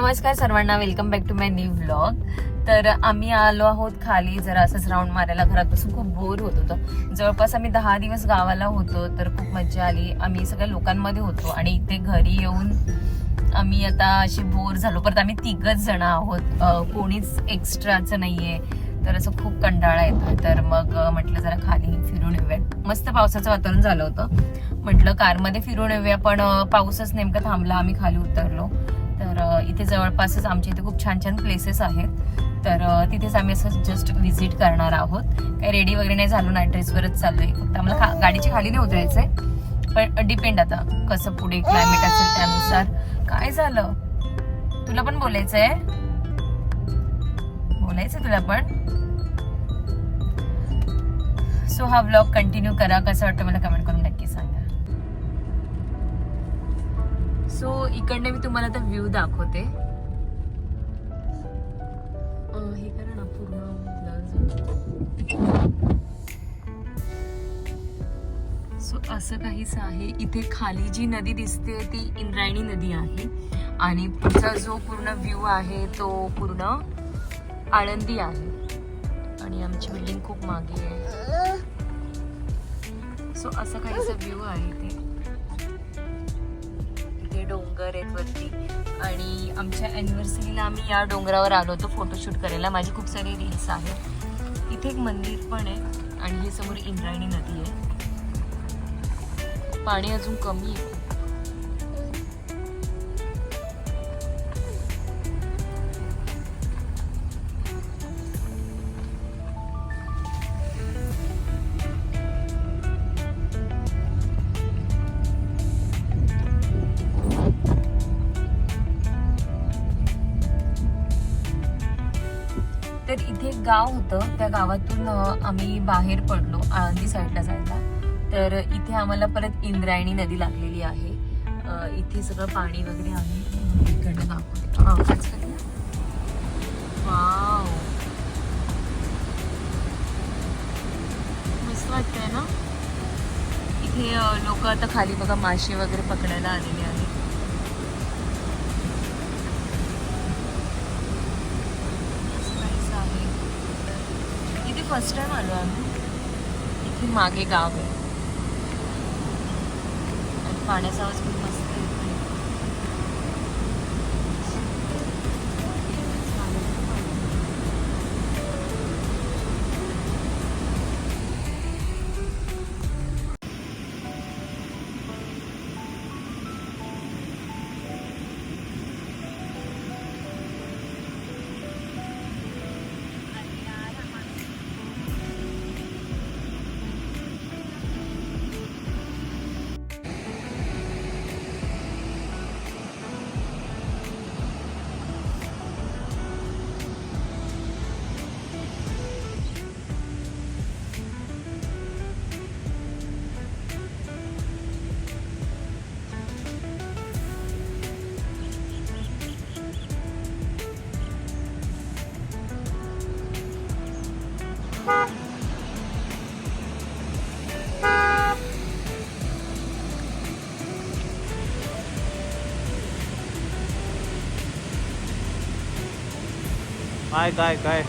नमस्कार सर्वांना welcome back to my new vlog तर आम्ही आलो आहोत खाली जरा असंच राऊंड मारायला. घरात बसून खूप बोर होत होतं. जवळपास आम्ही दहा दिवस गावाला होतो तर खूप मजा आली. आम्ही सगळ्या लोकांमध्ये होतो आणि इथे घरी येऊन आम्ही आता असे बोर झालो. परत आम्ही तिघच जण आहोत. कोणीच एक्स्ट्राचं नाहीये. तर असं खूप कंटाळा येतो तर मग म्हटलं जरा खाली फिरून येऊया. मस्त पावसाचं वातावरण झालं होतं. म्हटलं कारमध्ये फिरून येऊया पण पाऊसच नेमका थांबला. आम्ही खाली उतरलो. तर इथे जवळपासच आमच्या इथे खूप छान छान प्लेसेस आहेत. तर तिथेच आम्ही असं जस्ट व्हिजिट करणार आहोत. काही रेडी वगैरे नाही झालो ना ड्रेसवरच चाललोय. फक्त आम्हाला खा गाडीच्या खाली नाही उतरायचंय. पण डिपेंड आता कसं पुढे क्लायमेट असेल त्यानुसार. काय झालं? तुला पण बोलायचंय? बोलायचं तुला पण? सो हा व्लॉग कंटिन्यू करा. कसं वाटतं मला कमेंट करून नक्की सो इकडनं मी तुम्हाला आता व्ह्यू दाखवते. हे करा ना पूर्ण सो असं काहीच आहे. इथे खाली जी नदी दिसते ती इंद्रायणी नदी आहे. आणि पुढचा जो पूर्ण व्ह्यू आहे तो पूर्ण आळंदी आहे. आणि आमची बिल्डिंग खूप मागे आहे. सो असं काहीच व्ह्यू आहे ते इथे. डोंगर आहेत वरती. आणि आमच्या अॅनिव्हर्सरीला आम्ही या डोंगरावर आलो होतो फोटोशूट करायला. माझी खूप सारे रील्स आहेत. इथे एक मंदिर पण आहे आणि हे समोर इंद्रायणी नदी आहे. पाणी अजून कमी आहे. तर इथे एक गाव होतं. त्या गावातून आम्ही बाहेर पडलो आळंदी साईडला जायला. तर इथे आम्हाला परत इंद्रायणी नदी लागलेली आहे. इथे सगळं पाणी वगैरे आहे. इकडनं दाखवते. हा, काच करूया. वाव. मस्त वाटतंय ना? इथे लोक आता खाली बघा मासे वगैरे पकडायला आलेले आहेत असं काहीसं आहे. इथे फर्स्ट टाइम आलो आम्ही. इथे मागे गाव आहे. आणि पाण्याचा आवाज काय काय काय?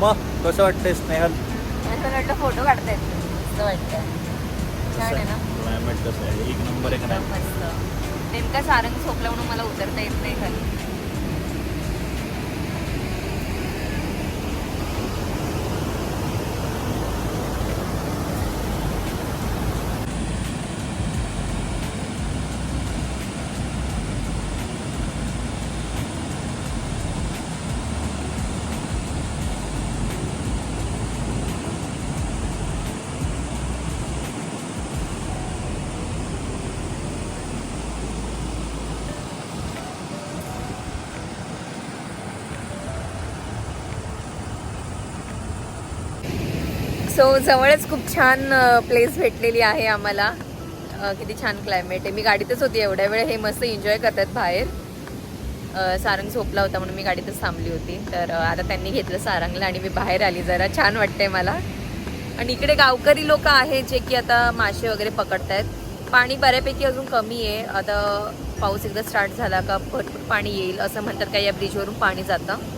मग कसं वाटतंय स्नेहल? असं वाटलं फोटो काढता येत मस्त वाटतं छान आहे ना? क्लायमेट कसं आहे? एक नंबर आहे का एकदम नाही मस्त. नेमका सारंग झोपला म्हणून मला उतरता येत नाही खाली सो जवळच खूप छान प्लेस भेटलेली आहे आम्हाला. किती छान क्लायमेट आहे. मी गाडीतच होती एवढ्या वेळ. हे मस्त एन्जॉय करतात बाहेर. सारंग झोपला होता म्हणून मी गाडीतच थांबली होती. तर आता त्यांनी घेतलं सारंगला आणि मी बाहेर आली. जरा छान वाटतंय मला. आणि इकडे गावकरी लोक आहेत जे की आता मासे वगैरे पकडतायत. पाणी बऱ्यापैकी अजून कमी आहे. आता पाऊस एकदा स्टार्ट झाला का भरपूर पाणी येईल असं म्हणतात का या ब्रिजवरून पाणी जातं.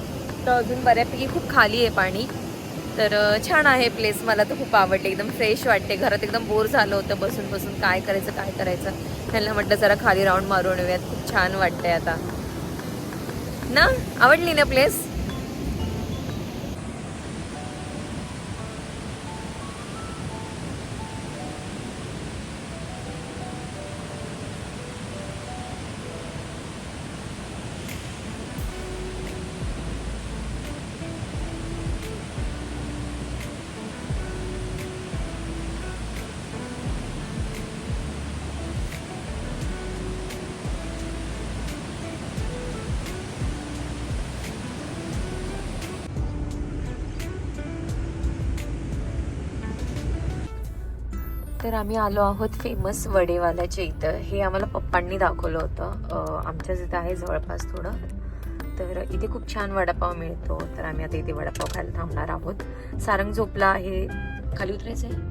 तर अजून बऱ्यापैकी खूप खाली आहे पाणी. तर छान आहे प्लेस मला तर खूप आवडते एकदम फ्रेश वाटते. घरात एकदम बोर झालं होतं बसून बसून. काय करायचं काय करायचं? त्यांना म्हटलं जरा खाली राऊंड मारून येऊयात. खूप छान वाटतंय आता. ना? आवडली ना प्लेस तर आम्ही आलो आहोत फेमस वडेवाल्याच्या इथं. हे आम्हाला पप्पांनी दाखवलं होतं. आमच्याच इथं आहे जवळपास थोडं. तर इथे खूप छान वडापाव मिळतो. तर आम्ही आता इथे वडापाव खायला थांबणार आहोत. सारंग झोपला आहे. खाली उतरायचं आहे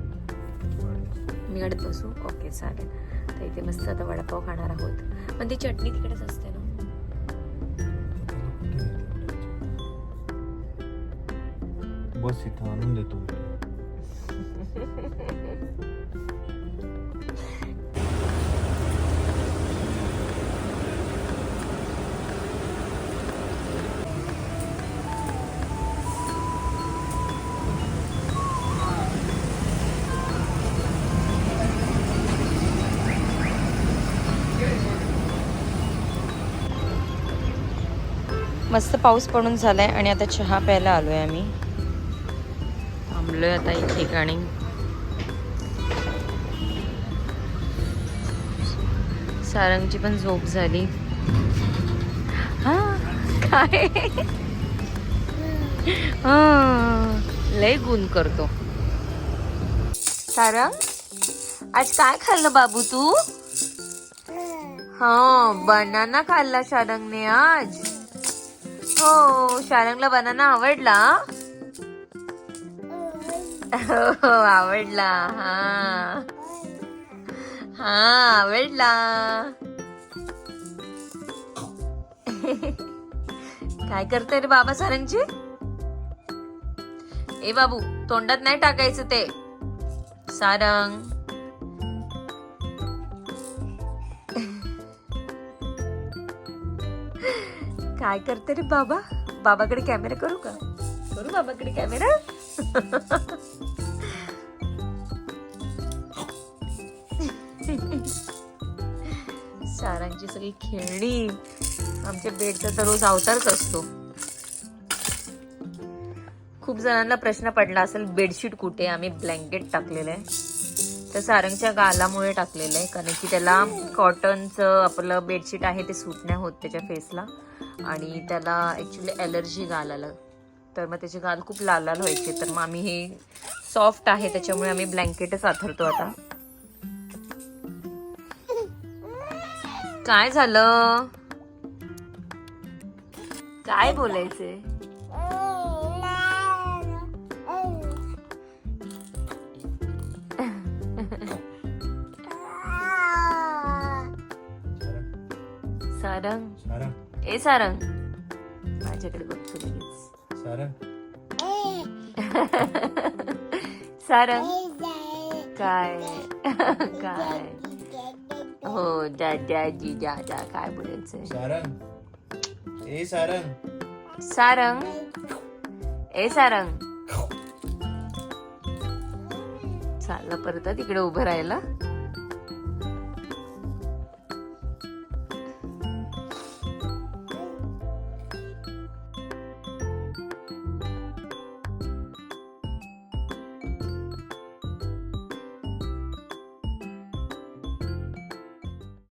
मी अडत बसू? ओके चालेल. तर इथे मस्त आता वडापाव खाणार आहोत. पण ती चटणी तिकडेच असते ना? बस इथं आणून देतो. मस्त पाऊस पडून झालाय आणि आता चहा प्यायला आलोय आम्ही. थांबलोय आता एक ठिकाणी. सारंगची पण झोप झाली. काय? लय गुण करतो. सारंग आज काय खाल्लं बाबू तू? हा बनाना खाल्ला सारंगने आज. हो शारंगला बनाना आवडला? हो आवडला हा. हा आवडला. काय करते रे बाबा सारंगची ए बाबू तोंडात नाही टाकायचं ते. सारंग. काय करते रे बाबा? बाबाकडे कॅमेरा करू का? करू बाबाकडे कॅमेरा सारांची सगळी खेळणी. आमच्या बेडचा तर रोज अवतारच असतो. खूप जणांना प्रश्न पडला असेल बेडशीट कुठे? आम्ही ब्लँकेट टाकलेलं आहे. तर सारंगच्या गालामुळे टाकलेलं आहे कारण की त्याला कॉटनचं आपलं बेडशीट आहे ते सूट नाही होत त्याच्या फेसला आणि त्याला ॲक्च्युली ॲलर्जी गालाला तर मग त्याचे गाल खूप लाल लाल व्हायचे. तर मग आम्ही हे सॉफ्ट आहे त्याच्यामुळे आम्ही ब्लँकेटच आथरतो आता. काय झालं? काय बोलायचंय? सारंग. सारंग. ए सारंग. माझ्याकडे बघतो लगेच. सारंग. सारंग. काय? काय? हो दादा जी दादा काय बोलायचंय सारंग. ए सारंग. सारंग? ए सारंग. चाललं परत तिकडे उभं राहायला.